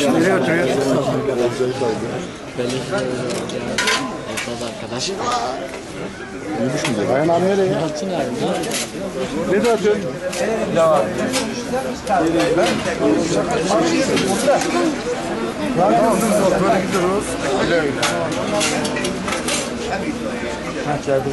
Nereye oturuyor? arkadaşım. Bayan abi nereye? Baksın abi. Ne dağıtıyorsun? Devam. Böyle gidiyoruz. Öyle öyle. Ha, içeride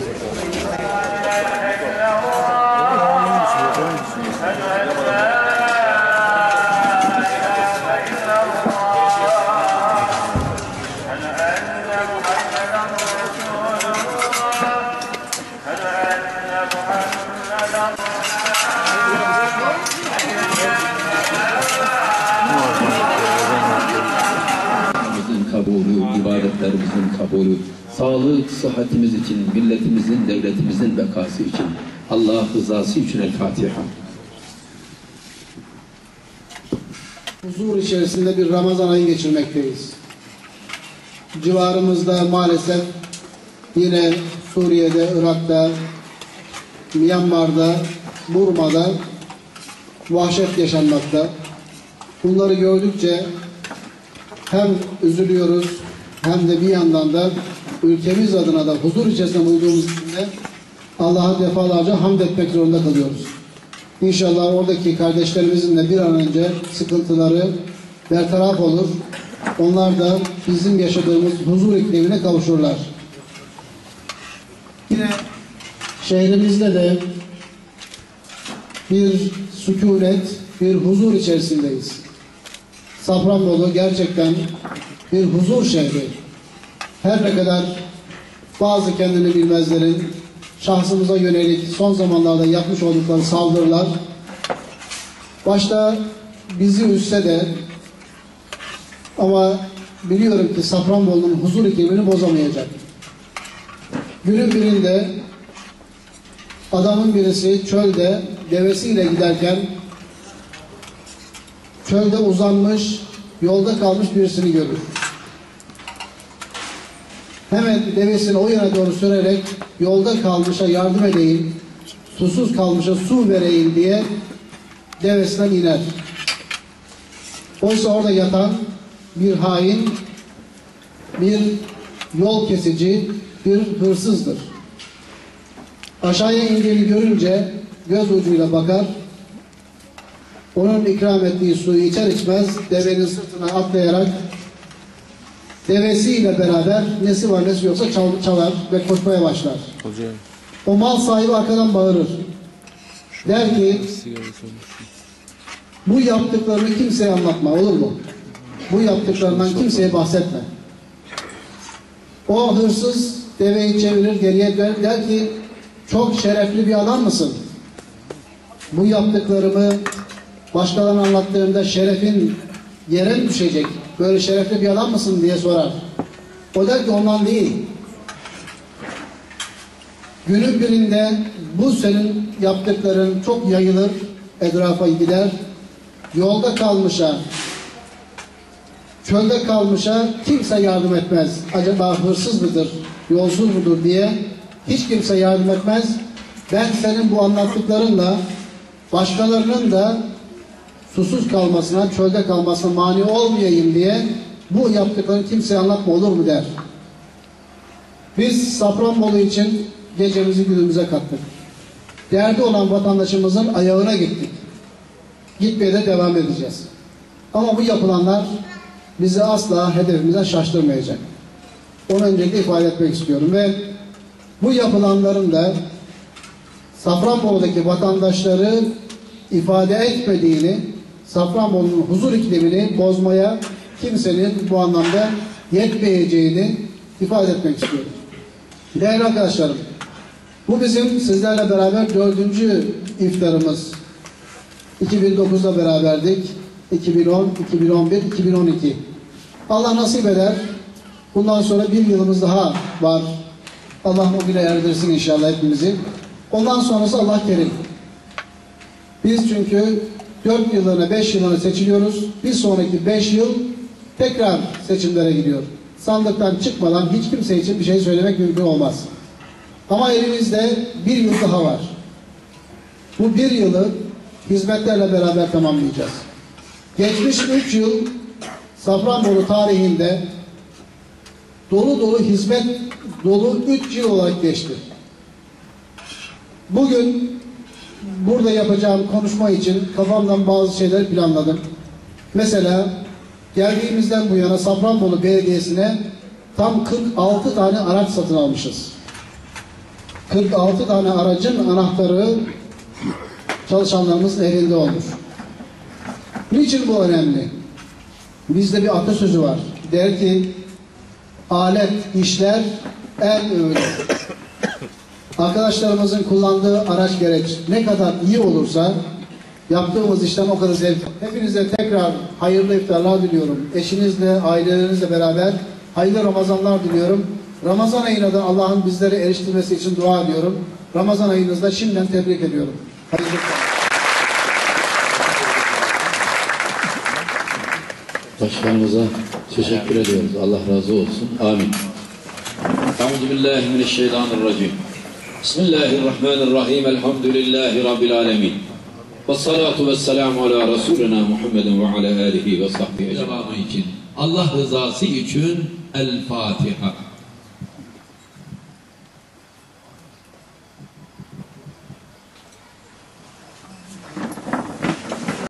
ibadetlerimizin kabulü, sağlık, sıhhatimiz için, milletimizin, devletimizin bekası için, Allah rızası için El Fatiha. huzur içerisinde bir Ramazan ayı geçirmekteyiz. Civarımızda maalesef yine Suriye'de, Irak'ta, Myanmar'da, Burma'da vahşet yaşanmakta. Bunları gördükçe hem üzülüyoruz hem de bir yandan da ülkemiz adına da huzur içerisinde bulduğumuz için Allah'a defalarca hamd etmek zorunda kalıyoruz. İnşallah oradaki kardeşlerimizin de bir an önce sıkıntıları bertaraf olur. Onlar da bizim yaşadığımız huzur iklimine kavuşurlar. Yine şehrimizde de bir sükunet, bir huzur içerisindeyiz. Safranbolu gerçekten bir huzur şehri. Her ne kadar bazı kendini bilmezlerin şahsımıza yönelik son zamanlarda yapmış oldukları saldırılar başta bizi üzse de ama biliyorum ki Safranbolu'nun huzur iklimini bozamayacak. Günün birinde adamın birisi çölde devesiyle giderken çölde uzanmış, yolda kalmış birisini görür. Hemen devesini o yana doğru sürerek yolda kalmışa yardım edeyim, susuz kalmışa su vereyim diye devesinden iner. Oysa orada yatan bir hain, bir yol kesici, bir hırsızdır. Aşağıya indiğini görünce göz ucuyla bakar, onun ikram ettiği suyu içer içmez devenin sırtına atlayarak devesiyle beraber nesi var nesi yoksa çal- çalar ve koşmaya başlar. O mal sahibi arkadan bağırır. Der ki bu yaptıklarını kimseye anlatma olur mu? Bu yaptıklarından kimseye bahsetme. O hırsız deveyi çevirir geriye der, der ki çok şerefli bir adam mısın? Bu yaptıklarımı başkalarına anlattığımda şerefin yere düşecek? Böyle şerefli bir adam mısın diye sorar. O der ki ondan değil. Günün birinde bu senin yaptıkların çok yayılır, etrafa gider. Yolda kalmışa, çölde kalmışa kimse yardım etmez. Acaba hırsız mıdır, yolsuz mudur diye hiç kimse yardım etmez. Ben senin bu anlattıklarınla başkalarının da susuz kalmasına, çölde kalmasına mani olmayayım diye bu yaptıklarını kimseye anlatma olur mu der. Biz Safranbolu için gecemizi günümüze kattık. Derdi olan vatandaşımızın ayağına gittik. Gitmeye de devam edeceğiz. Ama bu yapılanlar bizi asla hedefimize şaştırmayacak. Onu öncelikle ifade etmek istiyorum ve bu yapılanların da Safranbolu'daki vatandaşları ifade etmediğini, Safranbolu'nun huzur iklimini bozmaya kimsenin bu anlamda yetmeyeceğini ifade etmek istiyorum. Değerli arkadaşlarım, bu bizim sizlerle beraber dördüncü iftarımız. 2009'da beraberdik. 2010, 2011, 2012. Allah nasip eder. Bundan sonra bir yılımız daha var. Allah o güne erdirsin inşallah hepimizi. Ondan sonrası Allah kerim. Biz çünkü 4 yıllığına 5 yıllığına seçiliyoruz. Bir sonraki 5 yıl tekrar seçimlere gidiyor. Sandıktan çıkmadan hiç kimse için bir şey söylemek mümkün olmaz. Ama elimizde bir yıl daha var. Bu bir yılı hizmetlerle beraber tamamlayacağız. Geçmiş üç yıl Safranbolu tarihinde dolu dolu hizmet dolu 3 yıl olarak geçti. Bugün burada yapacağım konuşma için kafamdan bazı şeyler planladım. Mesela geldiğimizden bu yana Safranbolu Belediyesi'ne tam 46 tane araç satın almışız. 46 tane aracın anahtarı çalışanlarımızın elinde olur. Niçin bu önemli? Bizde bir atasözü var. Der ki alet işler el öyle. Arkadaşlarımızın kullandığı araç gereç ne kadar iyi olursa yaptığımız işten o kadar zevk. Hepinize tekrar hayırlı iftarlar diliyorum. Eşinizle, ailelerinizle beraber hayırlı Ramazanlar diliyorum. Ramazan ayına da Allah'ın bizleri eriştirmesi için dua ediyorum. Ramazan ayınızda şimdiden tebrik ediyorum. Hayırlı. Başkanımıza teşekkür ediyoruz. Allah razı olsun. Amin. Euzu billahi mineşşeytanirracim. Bismillahirrahmanirrahim. Elhamdülillahi rabbil alamin. Ve salatu ve selamu ala Resulina Muhammedin ve ala alihi ve sahbihi devamı için Allah rızası için El Fatiha.